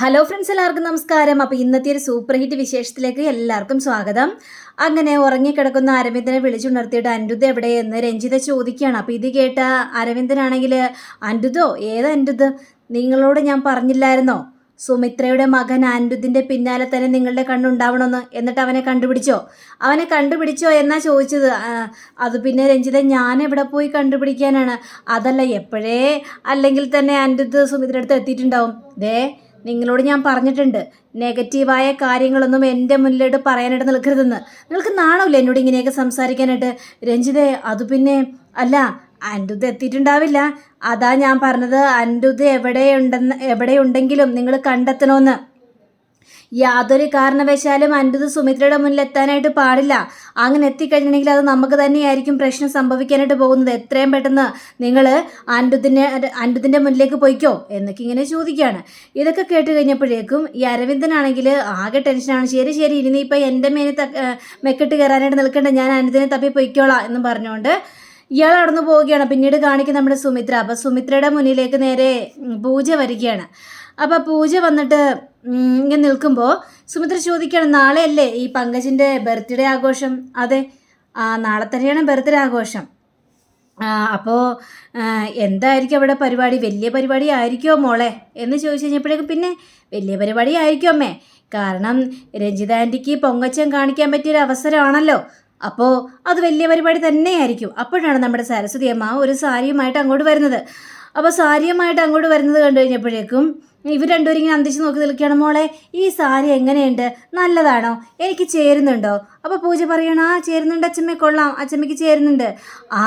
Hello friends എല്ലാവർക്കും നമസ്കാരം. അപ്പോൾ ഇന്നത്തെ ഒരു സൂപ്പർ ഹിറ്റ് വിശേഷത്തിലേക്ക് എല്ലാവർക്കും സ്വാഗതം. അങ്ങനെ ഉറങ്ങിക്കിടക്കുന്ന അരവിന്ദനെ വിളിച്ചുണർത്തിയിട്ട് അൻരുദ് എവിടെയെന്ന് രഞ്ജിത ചോദിക്കുകയാണ്. അപ്പോൾ ഇത് കേട്ട അരവിന്ദനാണെങ്കിൽ അൻരുദോ ഏത് അൻരുദ് നിങ്ങളോട് ഞാൻ പറഞ്ഞില്ലായിരുന്നോ? സുമിത്രയുടെ മകൻ അനിരുദ്ധിന്റെ പിന്നാലെ തന്നെ നിങ്ങളുടെ കണ്ണുണ്ടാവണമെന്ന് എന്നിട്ട് അവനെ കണ്ടുപിടിച്ചോ? അവനെ കണ്ടുപിടിച്ചോ എന്നാ ചോദിച്ചത്. അത് പിന്നെ രഞ്ജിത ഞാൻ എവിടെ പോയി കണ്ടുപിടിക്കാനാണ്? അതല്ല എപ്പോഴേ അല്ലെങ്കിൽ തന്നെ അനിരുദ്ധ് സുമിത്രയുടെ അടുത്ത് എത്തിയിട്ടുണ്ടാവും. ദേ നിങ്ങളോട് ഞാൻ പറഞ്ഞിട്ടുണ്ട് നെഗറ്റീവായ കാര്യങ്ങളൊന്നും എന്റെ മുന്നിലോട്ട് പറയാനായിട്ട് നിൽക്കരുതെന്ന്. നിങ്ങൾക്ക് നാണമില്ല എന്നോട് ഇങ്ങനെയൊക്കെ സംസാരിക്കാനായിട്ട്? രഞ്ജിതേ അത് പിന്നെ അല്ല അൻഡുത് എത്തിയിട്ടുണ്ടാവില്ല. അതാ ഞാൻ പറഞ്ഞത് അൻഡുത് എവിടെയുണ്ടെന്ന് എവിടെയുണ്ടെങ്കിലും നിങ്ങൾ കണ്ടെത്തണമെന്ന് യാതൊരു കാരണവശാലും അൻപത് സുമിത്രയുടെ മുന്നിൽ എത്താനായിട്ട് പാടില്ല. അങ്ങനെ എത്തിക്കഴിഞ്ഞിട്ടുണ്ടെങ്കിൽ അത് നമുക്ക് തന്നെയായിരിക്കും പ്രശ്നം സംഭവിക്കാനായിട്ട് പോകുന്നത്. എത്രയും പെട്ടെന്ന് നിങ്ങൾ അൻപതിനെ അൻപതിന്റെ മുന്നിലേക്ക് പോയിക്കോ എന്നൊക്കെ ഇങ്ങനെ ചോദിക്കുകയാണ്. ഇതൊക്കെ കേട്ട് കഴിഞ്ഞപ്പോഴേക്കും ഈ അരവിന്ദനാണെങ്കിൽ ആകെ ടെൻഷനാണ് ശരി ശരി ഇനി ഇപ്പം എന്റെ മേനെ മെക്കിട്ട് കയറാനായിട്ട് നിൽക്കേണ്ട. ഞാൻ അൻഡുദിനെ തപ്പി പൊയ്ക്കോളാം എന്ന് പറഞ്ഞുകൊണ്ട് ഇയാൾ അടന്നു പോവുകയാണ്. പിന്നീട് കാണിക്കുന്ന നമ്മുടെ സുമിത്ര. അപ്പോൾ സുമിത്രയുടെ മുന്നിലേക്ക് നേരെ പൂജ വരികയാണ്. അപ്പോൾ പൂജ വന്നിട്ട് ഇങ്ങനെ നിൽക്കുമ്പോൾ സുമിത്ര ചോദിക്കുകയാണ് നാളെ അല്ലേ ഈ പങ്കജിന്റെ ബർത്ത്ഡേ ആഘോഷം? അതെ ആ നാളെ തന്നെയാണ് ബർത്ത്ഡേ ആഘോഷം. അപ്പോൾ എന്തായിരിക്കും അവിടെ പരിപാടി? വലിയ പരിപാടി ആയിരിക്കുമോ മോളെ? എന്ന് ചോദിച്ചു കഴിഞ്ഞപ്പോഴേക്കും പിന്നെ വലിയ പരിപാടി ആയിരിക്കും അമ്മേ. കാരണം രഞ്ജിത ആന്റിക്ക് പൊങ്കച്ചം കാണിക്കാൻ പറ്റിയൊരു അവസരമാണല്ലോ. അപ്പോൾ അത് വലിയ പരിപാടി തന്നെയായിരിക്കും. അപ്പോഴാണ് നമ്മുടെ സരസ്വതി അമ്മ ഒരു സാരിയുമായിട്ട് അങ്ങോട്ട് വരുന്നത്. അപ്പോൾ സാരിയുമായിട്ട് അങ്ങോട്ട് വരുന്നത് കണ്ടു കഴിഞ്ഞപ്പോഴേക്കും ഇവർ രണ്ടുപേരും ഇങ്ങനെ അന്തിച്ച് നോക്കി നിൽക്കുകയാണ്. മോളെ ഈ സാരി എങ്ങനെയുണ്ട്? നല്ലതാണോ? എനിക്ക് ചേരുന്നുണ്ടോ? അപ്പോൾ പൂജ പറയണം ആ ചേരുന്നുണ്ട് അച്ഛമ്മ കൊള്ളാം. അച്ഛമ്മയ്ക്ക് ചേരുന്നുണ്ട്. ആ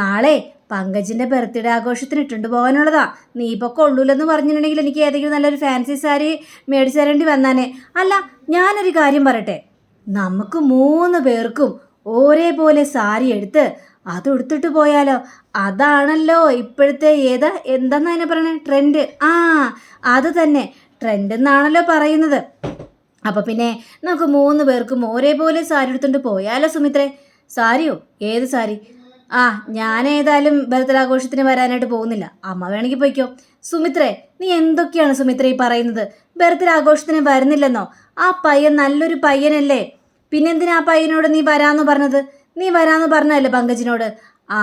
നാളെ പങ്കജിന്റെ ബർത്ത്ഡേ ആഘോഷത്തിന് ഇട്ടുണ്ട് പോകാനുള്ളതാ. നീ ഇപ്പോൾ കൊള്ളൂലെന്ന് പറഞ്ഞിട്ടുണ്ടെങ്കിൽ എനിക്ക് ഏതെങ്കിലും നല്ലൊരു ഫാൻസി സാരി മേടിച്ചു തരേണ്ടി വന്നാനെ. അല്ല ഞാനൊരു കാര്യം പറയട്ടെ. നമുക്ക് മൂന്ന് പേർക്കും ഒരേപോലെ സാരി എടുത്ത് അത് എടുത്തിട്ട് പോയാലോ? അതാണല്ലോ ഇപ്പോഴത്തെ ഏതാ? എന്താന്ന് അതിനെ പറയണേ? ട്രെൻഡ്. ആ അത് തന്നെ. ട്രെൻഡ് എന്നാണല്ലോ പറയുന്നത്. അപ്പോൾ പിന്നെ നമുക്ക് മൂന്ന് പേർക്കും ഒരേപോലെ സാരി എടുത്തുകൊണ്ട് പോയാലോ സുമിത്രേ? സാരിയോ? ഏത് സാരി? ആ ഞാൻ ഏതായാലും ബർത്ത്ഡേ വരാനായിട്ട് പോകുന്നില്ല. അമ്മ വേണമെങ്കിൽ പോയിക്കോ. സുമിത്രേ നീ എന്തൊക്കെയാണ് സുമിത്ര ഈ പറയുന്നത്? ബർത്ത്ഡേ ആഘോഷത്തിന് വരുന്നില്ലെന്നോ? ആ പയ്യൻ നല്ലൊരു പയ്യനല്ലേ? പിന്നെന്തിനാ ആ പയ്യനോട് നീ വരാന്ന് പറഞ്ഞത്? നീ വരാന്ന് പറഞ്ഞല്ലേ പങ്കജിനോട്? ആ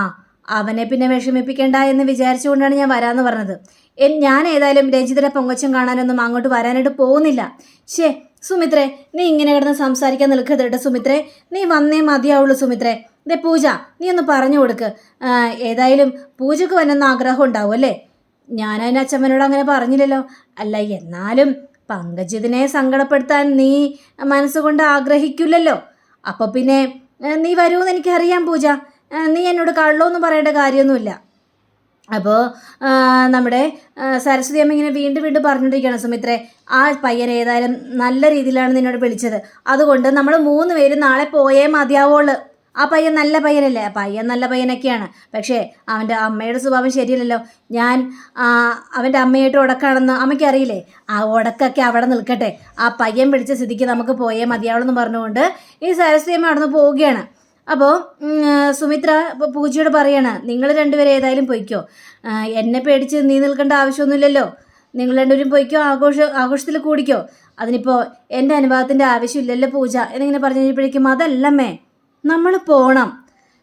അവനെ പിന്നെ വിഷമിപ്പിക്കേണ്ട എന്ന് വിചാരിച്ചുകൊണ്ടാണ് ഞാൻ വരാന്ന് പറഞ്ഞത്. ഞാൻ ഏതായാലും രഞ്ജിതയുടെ പൊങ്ങച്ചം കാണാനൊന്നും അങ്ങോട്ട് വരാനായിട്ട് പോകുന്നില്ല. ശേ സുമിത്രേ നീ ഇങ്ങനെ കിടന്ന് സംസാരിക്കാൻ നിൽക്കരുത് കേട്ടോ സുമിത്രേ. നീ വന്നേ മതിയാവുള്ളൂ സുമിത്രേ. ദേ പൂജ നീ ഒന്ന് പറഞ്ഞു കൊടുക്ക്. ഏതായാലും പൂജക്ക് വന്നെന്ന് ആഗ്രഹം ഉണ്ടാവും അല്ലേ? ഞാൻ അതിന് അച്ഛമ്മനോട് അങ്ങനെ പറഞ്ഞില്ലല്ലോ. അല്ല എന്നാലും പങ്കജിതിനെ സങ്കടപ്പെടുത്താൻ നീ മനസ്സുകൊണ്ട് ആഗ്രഹിക്കില്ലല്ലോ. അപ്പോൾ പിന്നെ നീ വരുമെന്ന് എനിക്കറിയാം പൂജ. നീ എന്നോട് കള്ളമൊന്നും പറയേണ്ട കാര്യമൊന്നുമില്ല. അപ്പോൾ നമ്മുടെ സരസ്വതി അമ്മ ഇങ്ങനെ വീണ്ടും വീണ്ടും പറഞ്ഞുകൊണ്ടിരിക്കുകയാണ് സുമിത്രേ. ആ പയ്യൻ ഏതായാലും നല്ല രീതിയിലാണ് നിന്നോട് വിളിച്ചത്. അതുകൊണ്ട് നമ്മൾ മൂന്ന് പേര് നാളെ പോയേ മതിയാവുള്ളൂ. ആ പയ്യൻ നല്ല പയ്യനല്ലേ? പയ്യൻ നല്ല പയ്യനൊക്കെയാണ്. പക്ഷേ അവന്റെ അമ്മയുടെ സ്വഭാവം ശരിയല്ലല്ലോ. ഞാൻ അവന്റെ അമ്മയായിട്ട് ഉടക്കാണെന്ന് അമ്മയ്ക്ക് അറിയില്ലേ ആ ഉടക്കൊക്കെ അവിടെ നിൽക്കട്ടെ. ആ പയ്യൻ പിടിച്ച സ്ഥിതിക്ക് നമുക്ക് പോയേ മതിയാവുള്ളൂ എന്ന് പറഞ്ഞുകൊണ്ട് ഈ സരസ്വതി അമ്മ അവിടെ നിന്ന് പോവുകയാണ് അപ്പോൾ സുമിത്ര പൂജയോട് പറയാണ് നിങ്ങൾ രണ്ടുപേരും ഏതായാലും പൊയ്ക്കോ. എന്നെ പേടിച്ച് നീ നിൽക്കേണ്ട ആവശ്യമൊന്നുമില്ലല്ലോ. നിങ്ങൾ രണ്ടുപേരും പൊയ്ക്കോ ആഘോഷ ആഘോഷത്തിൽ കൂടിക്കോ. അതിനിപ്പോൾ എന്റെ അനുഭവത്തിന്റെ ആവശ്യമില്ലല്ലോ പൂജ എന്നിങ്ങനെ പറഞ്ഞു കഴിഞ്ഞപ്പോഴേക്കും അതല്ലമ്മേ നമ്മൾ പോണം.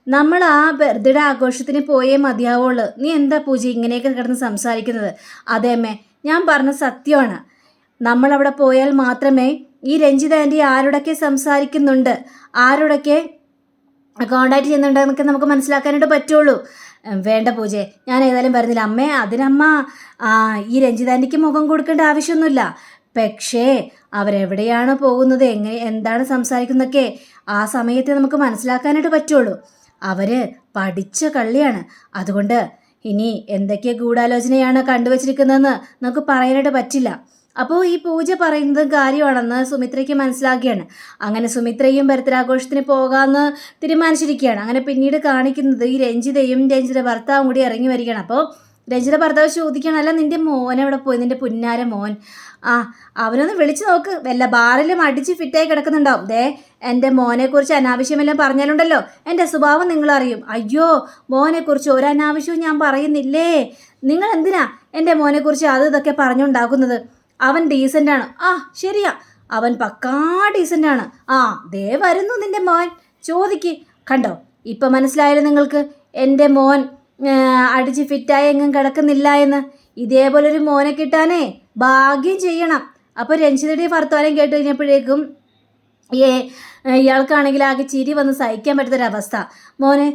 നമ്മൾ ആ ബർത്ത്ഡേ ആഘോഷത്തിന് പോയേ മതിയാവുള്ളൂ. നീ എന്താ പൂജ ഇങ്ങനെയൊക്കെ കിടന്ന് സംസാരിക്കുന്നത്? അതേമേ ഞാൻ പറഞ്ഞ സത്യമാണ്. നമ്മളവിടെ പോയാൽ മാത്രമേ ഈ രഞ്ജിത ആന്റി ആരോടൊക്കെ സംസാരിക്കുന്നുണ്ട്? ആരോടൊക്കെ കോണ്ടാക്ട് ചെയ്യുന്നുണ്ടെന്നൊക്കെ നമുക്ക് മനസ്സിലാക്കാനായിട്ട് പറ്റുള്ളൂ. വേണ്ട പൂജയെ ഞാൻ ഏതായാലും വരുന്നില്ല അമ്മേ അതിനമ്മ ഈ രഞ്ജിതാന്റിക്ക് മുഖം കൊടുക്കേണ്ട ആവശ്യമൊന്നുമില്ല. പക്ഷേ അവരെവിടെയാണ് പോകുന്നത്? എങ്ങനെ എന്താണ് സംസാരിക്കുന്നതൊക്കെ ആ സമയത്തെ നമുക്ക് മനസ്സിലാക്കാനായിട്ട് പറ്റുള്ളൂ. അവർ പഠിച്ച കള്ളിയാണ്. അതുകൊണ്ട് ഇനി എന്തൊക്കെ ഗൂഢാലോചനയാണ് കണ്ടുവച്ചിരിക്കുന്നതെന്ന് നമുക്ക് പറയാനായിട്ട് പറ്റില്ല. അപ്പോൾ ഈ പൂജ പറയുന്നത് കാര്യമാണെന്ന് സുമിത്രയ്ക്ക് മനസ്സിലാക്കുകയാണ് അങ്ങനെ സുമിത്രയും ഭരതരാഘോഷത്തിന് പോകാമെന്ന് തീരുമാനിച്ചിരിക്കുകയാണ്. അങ്ങനെ പിന്നീട് കാണിക്കുന്നത് ഈ രഞ്ജിതയും രഞ്ജിത ഭർത്താവും കൂടി ഇറങ്ങി വരികയാണ്. അപ്പോൾ രഞ്ജിത ഭർത്താവ് ചോദിക്കണം അല്ല നിന്റെ മോൻ എവിടെ പോയി? നിന്റെ പുന്നാര മോൻ. ആ അവനൊന്ന് വിളിച്ചു നോക്ക്. വല്ല ബാറിലും അടിച്ച് ഫിറ്റായി കിടക്കുന്നുണ്ടാവും. ദേ എന്റെ മോനെക്കുറിച്ച് അനാവശ്യമെല്ലാം പറഞ്ഞാലുണ്ടല്ലോ. എന്റെ സ്വഭാവം നിങ്ങൾ അറിയും അയ്യോ മോനെക്കുറിച്ച് ഒരു അനാവശ്യവും ഞാൻ പറയുന്നില്ലേ? നിങ്ങൾ എന്തിനാ എന്റെ മോനെക്കുറിച്ച് അത് ഇതൊക്കെ പറഞ്ഞുണ്ടാക്കുന്നത്? അവൻ ഡീസന്റ് ആണ്. ആ ശരിയാ. അവൻ പക്കാ ആണ്. ആ ദേ വരുന്നു നിന്റെ മോൻ. ചോദിക്ക്. കണ്ടോ ഇപ്പം മനസ്സിലായാലും നിങ്ങൾക്ക്. എന്റെ മോൻ അടിച്ച് ഫിറ്റായി എങ്ങും കിടക്കുന്നില്ല എന്ന്. ഇതേപോലൊരു മോനെ കിട്ടാനേ ഭാഗ്യം ചെയ്യണം. അപ്പോൾ രഞ്ജിതയുടെ വർത്തമാനം കേട്ട് കഴിഞ്ഞപ്പോഴേക്കും ഏ ഇയാൾക്കാണെങ്കിൽ ആകെ ചിരി വന്ന് സഹിക്കാൻ പറ്റാത്തൊരവസ്ഥ. മോനെ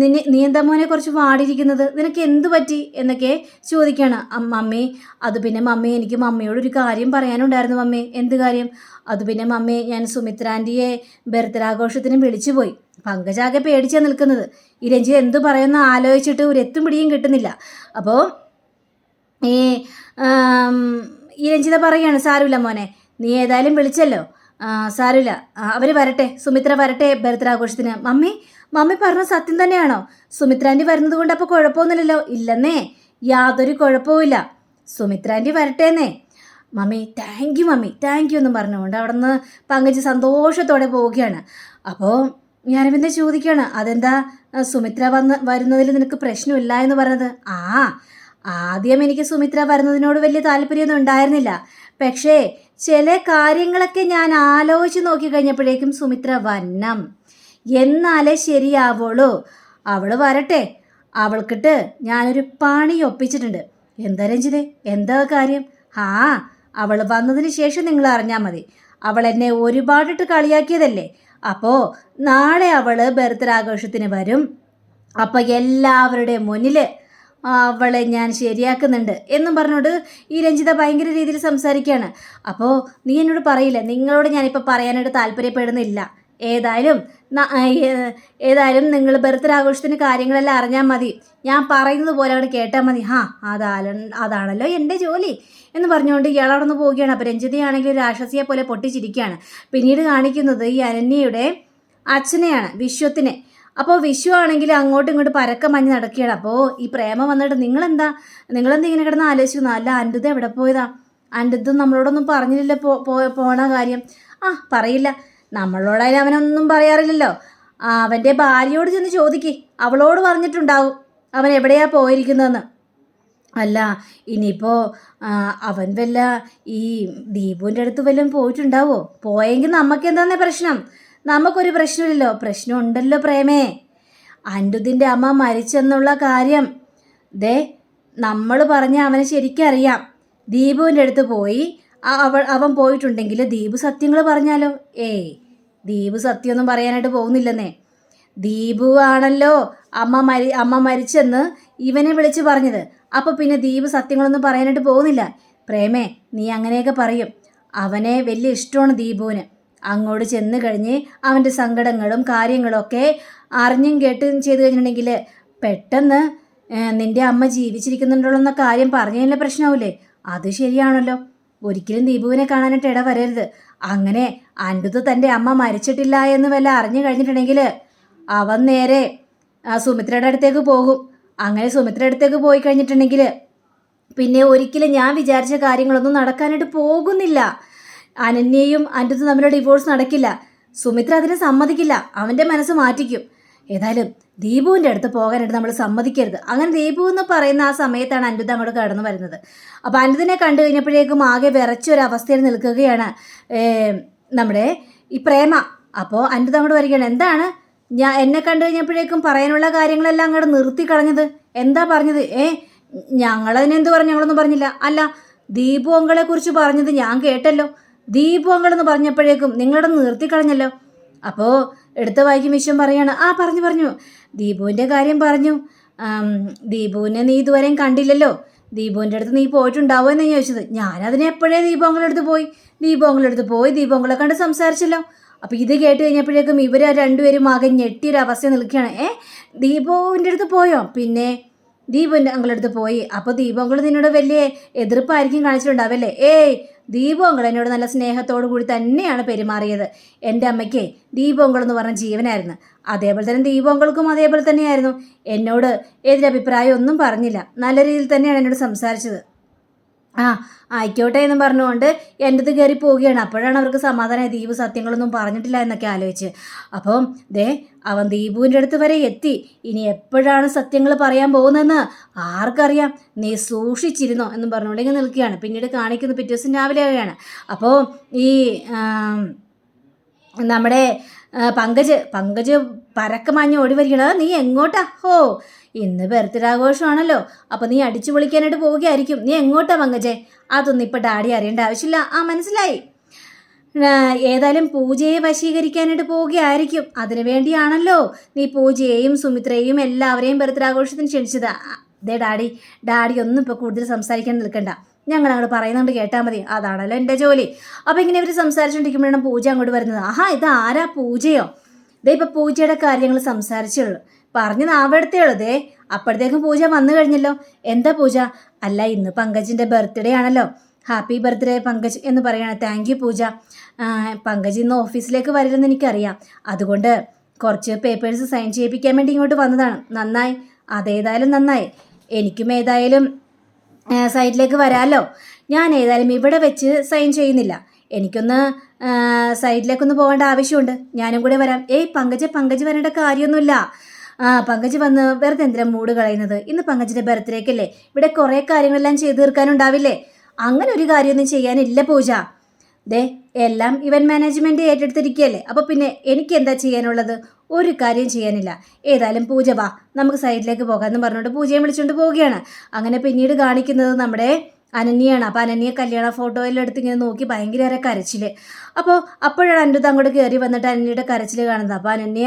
നിന്നെ നീ എന്താ മോനെ കുറച്ച് വാടിയിരിക്കുന്നത്? നിനക്ക് എന്ത് പറ്റി? എന്നൊക്കെ ചോദിക്കുകയാണ് മമ്മി. അത് പിന്നെ മമ്മി എനിക്ക് മമ്മിയോട് ഒരു കാര്യം പറയാനുണ്ടായിരുന്നു മമ്മി. എന്ത് കാര്യം? അത് പിന്നെ മമ്മി ഞാൻ സുമിത്രാന്റിയെ ബർത്ത്ഡേ വിളിച്ചു പോയി പങ്കജാകെ പേടിച്ചാണ് നിൽക്കുന്നത്. രഞ്ജിത് എന്ത് പറയുമെന്ന് ആലോചിച്ചിട്ട് ഒരു എത്തും പിടിയും കിട്ടുന്നില്ല. അപ്പോൾ ഈ ഇരഞ്ചിത രഞ്ജിത പറയുകയാണ് സാരമില്ല മോനെ നീ ഏതായാലും വിളിച്ചല്ലോ. ആ, സാരമില്ല. അവർ വരട്ടെ. സുമിത്ര വരട്ടെ ബർത്ത്ഡേ മമ്മി മമ്മി പറഞ്ഞ സത്യം തന്നെയാണോ? സുമിത്രാന്റെ വരുന്നത് കൊണ്ട് അപ്പോൾ കുഴപ്പമൊന്നുമില്ലല്ലോ? ഇല്ലെന്നേ. യാതൊരു കുഴപ്പവുമില്ല. സുമിത്രാന്റെ വരട്ടേന്നേ. Mummy thank you mummy. Thank you എന്നും പറഞ്ഞുകൊണ്ട് അവിടെ നിന്ന് പങ്കജ് സന്തോഷത്തോടെ പോവുകയാണ്. അപ്പോൾ ഞാനവിന്ദ ചോദിക്കുകയാണ് അതെന്താ? സുമിത്ര വന്ന് വരുന്നതിൽ നിനക്ക് പ്രശ്നമില്ല എന്ന് പറഞ്ഞത്? ആ ആദ്യം എനിക്ക് സുമിത്ര വരുന്നതിനോട് വലിയ താല്പര്യമൊന്നും ഉണ്ടായിരുന്നില്ല. പക്ഷേ ചില കാര്യങ്ങളൊക്കെ ഞാൻ ആലോചിച്ച് നോക്കി കഴിഞ്ഞപ്പോഴേക്കും സുമിത്ര വന്നം. എന്നാലേ ശരിയാവുള്ളൂ. അവൾ വരട്ടെ. അവൾക്കിട്ട് ഞാനൊരു പണി ഒപ്പിച്ചിട്ടുണ്ട്. എന്താ രഞ്ജിതേ എന്താ കാര്യം? ആ അവൾ വന്നതിന് ശേഷം നിങ്ങൾ അറിഞ്ഞാൽ മതി. അവൾ എന്നെ ഒരുപാടിട്ട് കളിയാക്കിയതല്ലേ. അപ്പോൾ നാളെ അവൾ ബർത്ത്ഡേ ആഘോഷത്തിന് വരും. അപ്പോൾ എല്ലാവരുടെയും മുന്നിൽ അവളെ ഞാൻ ശരിയാക്കുന്നുണ്ട് എന്നും പറഞ്ഞോട് ഈ രഞ്ജിത ഭയങ്കര രീതിയിൽ സംസാരിക്കുകയാണ് അപ്പോൾ നീ എന്നോട് പറയില്ല നിങ്ങളോട് ഞാനിപ്പോൾ പറയാനായിട്ട് താല്പര്യപ്പെടുന്നില്ല. ഏതായാലും ഏതായാലും നിങ്ങൾ ബർത്ത്ഡേ ആഘോഷത്തിന് കാര്യങ്ങളെല്ലാം അറിഞ്ഞാൽ മതി. ഞാൻ പറയുന്നത് പോലെ അവിടെ കേട്ടാൽ മതി. ഹാ അതാല അതാണല്ലോ എന്റെ ജോലി എന്ന് പറഞ്ഞുകൊണ്ട് ഇയാൾ അവിടെ നിന്ന് പോവുകയാണ്. അപ്പോൾ രഞ്ജിതയാണെങ്കിൽ ഒരു രാക്ഷസിയെ പോലെ പൊട്ടിച്ചിരിക്കുകയാണ്. പിന്നീട് കാണിക്കുന്നത് ഈ അനന്യയുടെ അച്ഛനെയാണ് വിശ്വത്തിനെ. അപ്പോൾ വിഷു ആണെങ്കിൽ അങ്ങോട്ടും ഇങ്ങോട്ടും പരക്കം മഞ്ഞ് നടക്കുകയാണ്. അപ്പോൾ ഈ പ്രേമം വന്നിട്ട് നിങ്ങളെന്താ? നിങ്ങളെന്താ ഇങ്ങനെ കിടന്ന് ആലോചിക്കുന്നു? അല്ല അന്റത് എവിടെ പോയതാ? അന്റത് നമ്മളോടൊന്നും പറഞ്ഞില്ല പോ പോണ കാര്യം. ആ പറയില്ല. നമ്മളോടായാലും അവനൊന്നും പറയാറില്ലല്ലോ. അവന്റെ ഭാര്യയോട് ചെന്ന് ചോദിക്കേ. അവളോട് പറഞ്ഞിട്ടുണ്ടാവും അവൻ എവിടെയാ പോയിരിക്കുന്നതെന്ന്. അല്ല ഇനിയിപ്പോൾ അവൻ വല്ല ഈ ദീപുവിന്റെ അടുത്ത് വല്ലതും പോയിട്ടുണ്ടാവോ? പോയെങ്കിൽ നമുക്ക് എന്താന്നേ പ്രശ്നം? നമുക്കൊരു പ്രശ്നമില്ലല്ലോ. പ്രശ്നം ഉണ്ടല്ലോ പ്രേമേ. അൻഡുദിന്റെ അമ്മ മരിച്ചെന്നുള്ള കാര്യം. ദേ നമ്മൾ പറഞ്ഞ അവനെ ശരിക്കറിയാം. ദീപുവിന്റെ അടുത്ത് പോയി അവൾ അവൻ പോയിട്ടുണ്ടെങ്കിൽ ദീപു സത്യങ്ങൾ പറഞ്ഞാലോ? ഏയ് ദീപു സത്യമൊന്നും പറയാനായിട്ട് പോകുന്നില്ലെന്നേ. ദീപു ആണല്ലോ അമ്മ മരി അമ്മ മരിച്ചെന്ന് ഇവനെ വിളിച്ച് പറഞ്ഞത്. അപ്പോൾ പിന്നെ ദീപു സത്യങ്ങളൊന്നും പറയാനായിട്ട് പോകുന്നില്ല. പ്രേമേ നീ അങ്ങനെയൊക്കെ പറയും. അവനെ വലിയ ഇഷ്ടമാണ് ദീപുവിന്. അങ്ങോട്ട് ചെന്ന് കഴിഞ്ഞ് അവന്റെ സങ്കടങ്ങളും കാര്യങ്ങളൊക്കെ അറിഞ്ഞും കേട്ടും ചെയ്ത് കഴിഞ്ഞിട്ടുണ്ടെങ്കിൽ പെട്ടെന്ന് നിന്റെ അമ്മ ജീവിച്ചിരിക്കുന്നുണ്ടല്ലോ എന്ന കാര്യം പറഞ്ഞു കഴിഞ്ഞാൽ പ്രശ്നമാവില്ലേ അത് ശരിയാണല്ലോ. ഒരിക്കലും ദീപുവിനെ കാണാനായിട്ട് ഇട വരരുത് അങ്ങനെ അൻപത് തന്റെ അമ്മ മരിച്ചിട്ടില്ല എന്ന് വല്ല അറിഞ്ഞു കഴിഞ്ഞിട്ടുണ്ടെങ്കിൽ അവൻ നേരെ സുമിത്രയുടെ അടുത്തേക്ക് പോകും. അങ്ങനെ സുമിത്രയുടെ അടുത്തേക്ക് പോയി കഴിഞ്ഞിട്ടുണ്ടെങ്കിൽ പിന്നെ ഒരിക്കലും ഞാൻ വിചാരിച്ച കാര്യങ്ങളൊന്നും നടക്കാനായിട്ട് പോകുന്നില്ല. അനന്യയും അന്റത്തും തമ്മിലുള്ള ഡിവോഴ്സ് നടക്കില്ല. സുമിത്ര അതിനെ സമ്മതിക്കില്ല. അവന്റെ മനസ്സ് മാറ്റിക്കും. ഏതായാലും ദീപുവിന്റെ അടുത്ത് പോകാനായിട്ട് നമ്മൾ സമ്മതിക്കരുത്. അങ്ങനെ ദീപു എന്ന് പറയുന്ന ആ സമയത്താണ് അനിരുദ്ധ അങ്ങോട്ട് കടന്നു വരുന്നത്. അപ്പോൾ അനിരുദ്ധിനെ കണ്ടു കഴിഞ്ഞപ്പോഴേക്കും ആകെ വിറച്ചൊരു അവസ്ഥയിൽ നിൽക്കുകയാണ് നമ്മുടെ ഈ പ്രേമ. അപ്പോൾ അനിരുദ്ധ അങ്ങോട്ട് വരികയാണ് എന്താണ്? ഞാൻ എന്നെ കണ്ടു കഴിഞ്ഞപ്പോഴേക്കും പറയാനുള്ള കാര്യങ്ങളെല്ലാം അങ്ങോട്ട് നിർത്തി കളഞ്ഞത്? എന്താ പറഞ്ഞത്? ഏ ഞങ്ങളതിനെന്ത് പറഞ്ഞു? ഞങ്ങളൊന്നും പറഞ്ഞില്ല. അല്ല ദീപു അങ്കളെ കുറിച്ച് പറഞ്ഞത് ഞാൻ കേട്ടല്ലോ. ദീപു അങ്കൾ എന്ന് പറഞ്ഞപ്പോഴേക്കും നിങ്ങളുടെ നിർത്തിക്കളഞ്ഞല്ലോ. അപ്പോൾ എടുത്ത വായിക്കും വിശ്വം പറയാണ് ആ പറഞ്ഞു പറഞ്ഞു. ദീപുവിന്റെ കാര്യം പറഞ്ഞു. ദീപുവിനെ നീ ഇതുവരെയും കണ്ടില്ലല്ലോ. ദീപുവിന്റെ അടുത്ത് നീ പോയിട്ടുണ്ടാവോ എന്ന് ചോദിച്ചത്. ഞാനതിനെ എപ്പോഴേ ദീപങ്ങളുടെ അടുത്ത് പോയി? ദീപങ്ങളുടെ അടുത്ത് പോയി ദീപങ്ങളെ കണ്ട് സംസാരിച്ചല്ലോ. അപ്പോൾ ഇത് കേട്ട് കഴിഞ്ഞപ്പോഴേക്കും ഇവർ രണ്ടുപേരും ആകെ ഞെട്ടിയൊരവസ്ഥ നിൽക്കുകയാണ്. ഏ ദീപുവിന്റെ അടുത്ത് പോയോ? പിന്നെ ദീപുവിന്റെ അങ്കളടുത്ത് പോയി. അപ്പോൾ ദീപു ദീപങ്ങൾ നിന്നോട് വലിയ എതിർപ്പായിരിക്കും കാണിച്ചിട്ടുണ്ടാവല്ലേ? ഏയ് ദീപു ദീപങ്ങൾ എന്നോട് നല്ല സ്നേഹത്തോടു കൂടി തന്നെയാണ് പെരുമാറിയത്. എന്റെ അമ്മയ്ക്ക് ദീപു ദീപങ്ങൾ എന്ന് പറഞ്ഞ ജീവനായിരുന്നു. അതേപോലെ തന്നെ ദീപു ദീപങ്ങൾക്കും അതേപോലെ തന്നെയായിരുന്നു. എന്നോട് എതിരഭിപ്രായം ഒന്നും പറഞ്ഞില്ല. നല്ല രീതിയിൽ തന്നെയാണ് എന്നോട് സംസാരിച്ചത്. ആ ആയിക്കോട്ടെ എന്ന് പറഞ്ഞുകൊണ്ട് എന്റെ ഇത് കയറി പോവുകയാണ്. അപ്പോഴാണ് അവർക്ക് സമാധാനം ദീപു സത്യങ്ങളൊന്നും പറഞ്ഞിട്ടില്ല എന്നൊക്കെ ആലോചിച്ച്. അപ്പം ദേ അവൻ ദീപുവിന്റെ അടുത്ത് വരെ എത്തി. ഇനി എപ്പോഴാണ് സത്യങ്ങൾ പറയാൻ പോകുന്നതെന്ന് ആർക്കറിയാം. നീ സൂക്ഷിച്ചിരുന്നോ എന്ന് പറഞ്ഞുകൊണ്ട് നിൽക്കുകയാണ്. പിന്നീട് കാണിക്കുന്ന പിറ്റേ ദിവസം രാവിലെ ആവുകയാണ്. അപ്പോൾ ഈ നമ്മുടെ പങ്കജ് പങ്കജ് പരക്കമാഞ്ഞ് ഓടി വരികയാണ്. നീ എങ്ങോട്ടാ? ഹോ ഇന്ന് ബർത്ത്ഡേ ആഘോഷമാണല്ലോ. അപ്പോൾ നീ അടിച്ചു പൊളിക്കാനായിട്ട് പോവുകയായിരിക്കും. നീ എങ്ങോട്ടാ പങ്കജെ? അതൊന്നും ഇപ്പോൾ ഡാഡി അറിയേണ്ട ആവശ്യമില്ല. ആ മനസ്സിലായി. ഏതായാലും പൂജയെ വശീകരിക്കാനായിട്ട് പോവുകയായിരിക്കും. അതിനു വേണ്ടിയാണല്ലോ നീ പൂജയെയും സുമിത്രയെയും എല്ലാവരെയും ബർത്ത്ഡേ ആഘോഷത്തിന് ക്ഷണിച്ചത്. ദേ ഡാഡി ഡാഡി ഒന്നും ഇപ്പോൾ കൂടുതൽ സംസാരിക്കാൻ നിൽക്കണ്ട. ഞങ്ങൾ അങ്ങോട്ട് പറയുന്നുണ്ട് കേട്ടാൽ മതി. അതാണല്ലോ എന്റെ ജോലി. അപ്പോൾ ഇങ്ങനെ ഇവർ സംസാരിച്ചുകൊണ്ടിരിക്കുമ്പോഴാണ് പൂജ അങ്ങോട്ട് വരുന്നത്. ആഹാ ഇത് ആരാ പൂജയോ? ഇതേ ഇപ്പോൾ പൂജയുടെ കാര്യങ്ങൾ സംസാരിച്ചുള്ളൂ പറഞ്ഞു നാവെടുത്തേ അപ്പോഴത്തേക്കും പൂജ വന്നു കഴിഞ്ഞല്ലോ. എന്താ പൂജ? അല്ല ഇന്ന് പങ്കജിന്റെ ബർത്ത്ഡേ ആണല്ലോ. ഹാപ്പി ബർത്ത്ഡേ പങ്കജ് എന്ന് പറയുകയാണ് താങ്ക് യു പൂജ. പങ്കജ് ഇന്ന് ഓഫീസിലേക്ക് വരില്ലെന്ന് എനിക്കറിയാം. അതുകൊണ്ട് കുറച്ച് പേപ്പേഴ്സ് സൈൻ ചെയ്യിപ്പിക്കാൻ വേണ്ടി ഇങ്ങോട്ട് വന്നതാണ്. നന്നായി. അതേതായാലും നന്നായി. എനിക്കും ഏതായാലും സൈറ്റിലേക്ക് വരാമല്ലോ ഞാൻ ഏതായാലും ഇവിടെ വെച്ച് സൈൻ ചെയ്യുന്നില്ല. എനിക്കൊന്ന് സൈഡിലേക്കൊന്ന് പോകേണ്ട ആവശ്യമുണ്ട്. ഞാനും കൂടെ വരാം. ഏയ് പങ്കജ് പങ്കജ് വരേണ്ട കാര്യമൊന്നുമില്ല. ആ പങ്കജ് വന്ന് വെറുതെ എന്തിനാ മൂട് കളയുന്നത്? ഇന്ന് പങ്കജിന്റെ ബർത്ത്ഡേക്കല്ലേ ഇവിടെ കുറേ കാര്യങ്ങളെല്ലാം ചെയ്തു തീർക്കാനുണ്ടാവില്ലേ? അങ്ങനെ ഒരു കാര്യമൊന്നും ചെയ്യാനില്ല പൂജ. ദേ എല്ലാം ഇവൻ മാനേജ്മെന്റ് ഏറ്റെടുത്തിരിക്കുകയല്ലേ അപ്പോൾ പിന്നെ എനിക്ക് എന്താ ചെയ്യാനുള്ളത്? ഒരു കാര്യം ചെയ്യാനില്ല. ഏതായാലും പൂജ വാ നമുക്ക് സൈഡിലേക്ക് പോകാമെന്ന് പറഞ്ഞുകൊണ്ട് പൂജയെ വിളിച്ചുകൊണ്ട് പോവുകയാണ്. അങ്ങനെ പിന്നീട് കാണിക്കുന്നത് നമ്മുടെ അനന്യയാണ്. അപ്പോൾ അനന്യ കല്യാണ ഫോട്ടോയിലെടുത്ത് ഇങ്ങനെ നോക്കി ഭയങ്കര കരച്ചിൽ അപ്പോൾ അപ്പോഴാണ് അനുദ അങ്ങോട്ട് കയറി വന്നിട്ട് അനന്യയുടെ കരച്ചിൽ കാണുന്നത്. അപ്പോൾ അനന്യ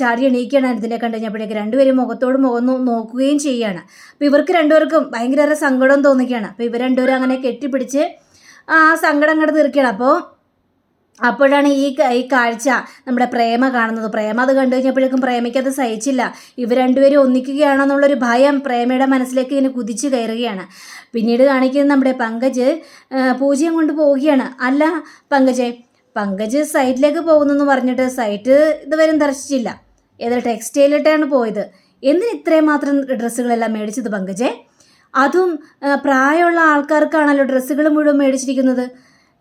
ചാടി എണീക്കുകയാണ് അനുദിനെ കണ്ടു കഴിഞ്ഞപ്പോഴേക്ക്. രണ്ടുപേരും മുഖത്തോട് മുഖം നോക്കുകയും ചെയ്യുകയാണ് അപ്പോൾ ഇവർക്ക് രണ്ടുപേർക്കും ഭയങ്കര സങ്കടം തോന്നിക്കുകയാണ് അപ്പോൾ ഇവർ രണ്ടുപേരും അങ്ങനെ കെട്ടിപ്പിടിച്ച് ആ സങ്കടം അങ്ങോട്ട് തീർക്കുകയാണ്. അപ്പോൾ അപ്പോഴാണ് ഈ ഈ കാഴ്ച നമ്മുടെ പ്രേമ കാണുന്നത്. പ്രേമ അത് കണ്ടു കഴിഞ്ഞപ്പോഴേക്കും പ്രേമയ്ക്ക് അത് സഹിച്ചില്ല. ഇവർ രണ്ടുപേരും ഒന്നിക്കുകയാണോ എന്നുള്ളൊരു ഭയം പ്രേമയുടെ മനസ്സിലേക്ക് ഇങ്ങനെ കുതിച്ചു കയറുകയാണ്. പിന്നീട് കാണിക്കുന്നത് നമ്മുടെ പങ്കജ് പൂജ്യം കൊണ്ട് പോവുകയാണ്. അല്ല പങ്കജെ പങ്കജ് സൈറ്റിലേക്ക് പോകുന്നെന്ന് പറഞ്ഞിട്ട് സൈറ്റ് ഇതുവരെ ദർശിച്ചില്ല. ഏതൊരു ടെക്സ്റ്റൈലിട്ടാണ് പോയത്. എന്തിന് ഇത്രയും മാത്രം ഡ്രസ്സുകളെല്ലാം മേടിച്ചത് പങ്കജെ? അതും പ്രായമുള്ള ആൾക്കാർക്കാണല്ലോ ഡ്രസ്സുകൾ മുഴുവൻ മേടിച്ചിരിക്കുന്നത്.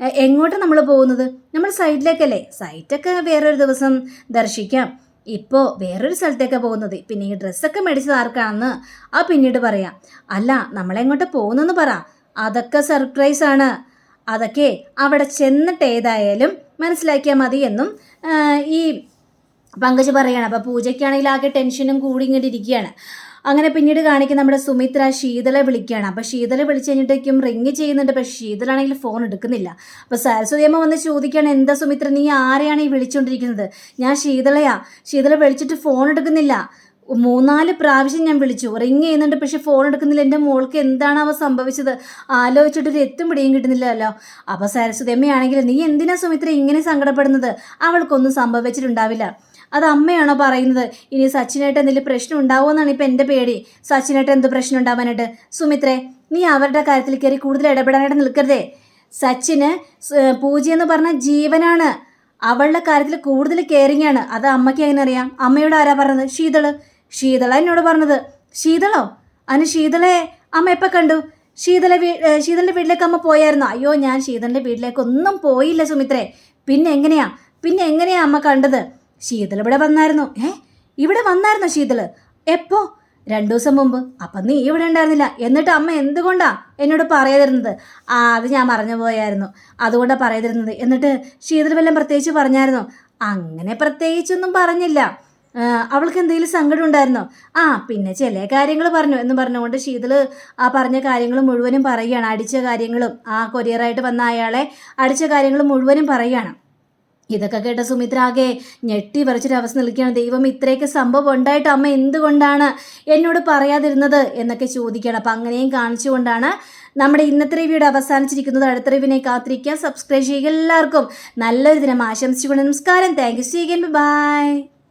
എ- എങ്ങോട്ടാണ് നമ്മൾ പോകുന്നത്? നമ്മൾ സൈറ്റിലേക്കല്ലേ? സൈറ്റൊക്കെ വേറൊരു ദിവസം ദർശിക്കാം. ഇപ്പോൾ വേറൊരു സ്ഥലത്തേക്കാണ് പോകുന്നത്. പിന്നെ ഈ ഡ്രസ്സൊക്കെ മേടിച്ചത് ആർക്കാണെന്ന് ആ പിന്നീട് പറയാം. അല്ല നമ്മളെങ്ങോട്ട് പോകുന്നെന്ന് പറ. അതൊക്കെ സർപ്രൈസ് ആണ്. അതൊക്കെ അവിടെ ചെന്നിട്ട് ഏതായാലും മനസ്സിലാക്കിയാൽ മതി എന്നും ഈ പങ്കജ് പറയുകയാണ് അപ്പോൾ പൂജയ്ക്കാണെങ്കിൽ ആകെ ടെൻഷനും കൂടി ഇങ്ങോട്ട് ഇരിക്കുകയാണ്. അങ്ങനെ പിന്നീട് കാണിക്കുന്ന നമ്മുടെ സുമിത്ര ശീതളെ വിളിക്കുകയാണ്. അപ്പോൾ ശീതളെ വിളിച്ചു കഴിഞ്ഞിട്ടേക്കും റിങ് ചെയ്യുന്നുണ്ട്. പക്ഷേ ശീതളാണെങ്കിൽ ഫോൺ എടുക്കുന്നില്ല. അപ്പോൾ സരസ്വതി അമ്മ വന്ന് ചോദിക്കുകയാണ് എന്താ സുമിത്ര നീ ആരെയാണ് ഈ വിളിച്ചുകൊണ്ടിരിക്കുന്നത് ഞാൻ ശീതളയാ. ശീതള വിളിച്ചിട്ട് ഫോൺ എടുക്കുന്നില്ല. മൂന്നാൽ പ്രാവശ്യം ഞാൻ വിളിച്ചു. റിങ് ചെയ്യുന്നുണ്ട്. പക്ഷെ ഫോൺ എടുക്കുന്നില്ല. എന്റെ മോൾക്ക് എന്താണ് അവ സംഭവിച്ചത്? ആലോചിച്ചിട്ട് ഒരു എത്തും പിടിയും കിട്ടുന്നില്ലല്ലോ. അപ്പോൾ സരസ്വതി അമ്മയാണെങ്കിൽ നീ എന്തിനാ സുമിത്ര ഇങ്ങനെ സങ്കടപ്പെടുന്നത്? അവൾക്കൊന്നും സംഭവിച്ചിട്ടുണ്ടാവില്ല. അത് അമ്മയാണോ പറയുന്നത്? ഇനി സച്ചിനായിട്ട് എന്തെങ്കിലും പ്രശ്നം ഉണ്ടാവുമെന്നാണ് ഇപ്പം എന്റെ പേടി. സച്ചിനായിട്ട് എന്ത് പ്രശ്നം ഉണ്ടാവാനായിട്ട്? സുമിത്രേ നീ അവരുടെ കാര്യത്തിൽ കയറി കൂടുതൽ ഇടപെടാനായിട്ട് നിൽക്കരുതേ. സച്ചിന് പൂജ പൂജയെന്ന് പറഞ്ഞ ജീവനാണ്. അവളുടെ കാര്യത്തിൽ കൂടുതൽ കെയറിങ് ആണ്. അത് അമ്മയ്ക്ക് അറിയാം? അമ്മയോട് ആരാ പറഞ്ഞത്? ശീതൾ. ശീതള എന്നോട് പറഞ്ഞത്. ശീതളോ? അതിന് ശീതളെ അമ്മ എപ്പോൾ കണ്ടു? ശീതള വീ ശീതളിന്റെ വീട്ടിലേക്ക് അമ്മ പോയായിരുന്നു? അയ്യോ ഞാൻ ശീതളിന്റെ വീട്ടിലേക്കൊന്നും പോയില്ല സുമിത്രേ. പിന്നെ എങ്ങനെയാ? പിന്നെ എങ്ങനെയാ അമ്മ കണ്ടത്? ശീതൾ ഇവിടെ വന്നായിരുന്നു. ഏ? ഇവിടെ വന്നായിരുന്നു ശീതൾ. എപ്പോ? രണ്ടു ദിവസം മുമ്പ്. അപ്പം നീ ഇവിടെ ഉണ്ടായിരുന്നില്ല. എന്നിട്ട് അമ്മ എന്തുകൊണ്ടാ എന്നോട് പറയാതിരുന്നത്? ആ അത് ഞാൻ പറഞ്ഞു പോയായിരുന്നു. അതുകൊണ്ടാണ് പറയാതിരുന്നത്. എന്നിട്ട് ശീതൾ വല്ലതും പ്രത്യേകിച്ച് പറഞ്ഞായിരുന്നു? അങ്ങനെ പ്രത്യേകിച്ചൊന്നും പറഞ്ഞില്ല. അവൾക്ക് എന്തെങ്കിലും സങ്കടം ഉണ്ടായിരുന്നോ? ആ പിന്നെ ചില കാര്യങ്ങൾ പറഞ്ഞു എന്ന് പറഞ്ഞുകൊണ്ട് ശീതൾ ആ പറഞ്ഞ കാര്യങ്ങൾ മുഴുവനും പറയുകയാണ്. അടിച്ച കാര്യങ്ങളും ആ കൊറിയറായിട്ട് വന്ന അയാളെ അടിച്ച കാര്യങ്ങൾ മുഴുവനും പറയുകയാണ്. ഇതൊക്കെ കേട്ട സുമിത്ര ആകെ ഞെട്ടി വരച്ചൊരു അവസ്ഥ നിൽക്കുകയാണ്. ദൈവം ഇത്രയൊക്കെ സംഭവം ഉണ്ടായിട്ട് അമ്മ എന്തുകൊണ്ടാണ് എന്നോട് പറയാതിരുന്നത് എന്നൊക്കെ ചോദിക്കണം അപ്പം അങ്ങനെയും കാണിച്ചുകൊണ്ടാണ് നമ്മുടെ ഇന്നത്തെ റിവ്യൂടെ അവസാനിച്ചിരിക്കുന്നത്. അടുത്ത റിവ്യൂവിനെ കാത്തിരിക്കുക. സബ്സ്ക്രൈബ് ചെയ്യുക. എല്ലാവർക്കും നല്ലൊരു ദിനം ആശംസിച്ചുകൊണ്ട് നമസ്കാരം. Thank you see by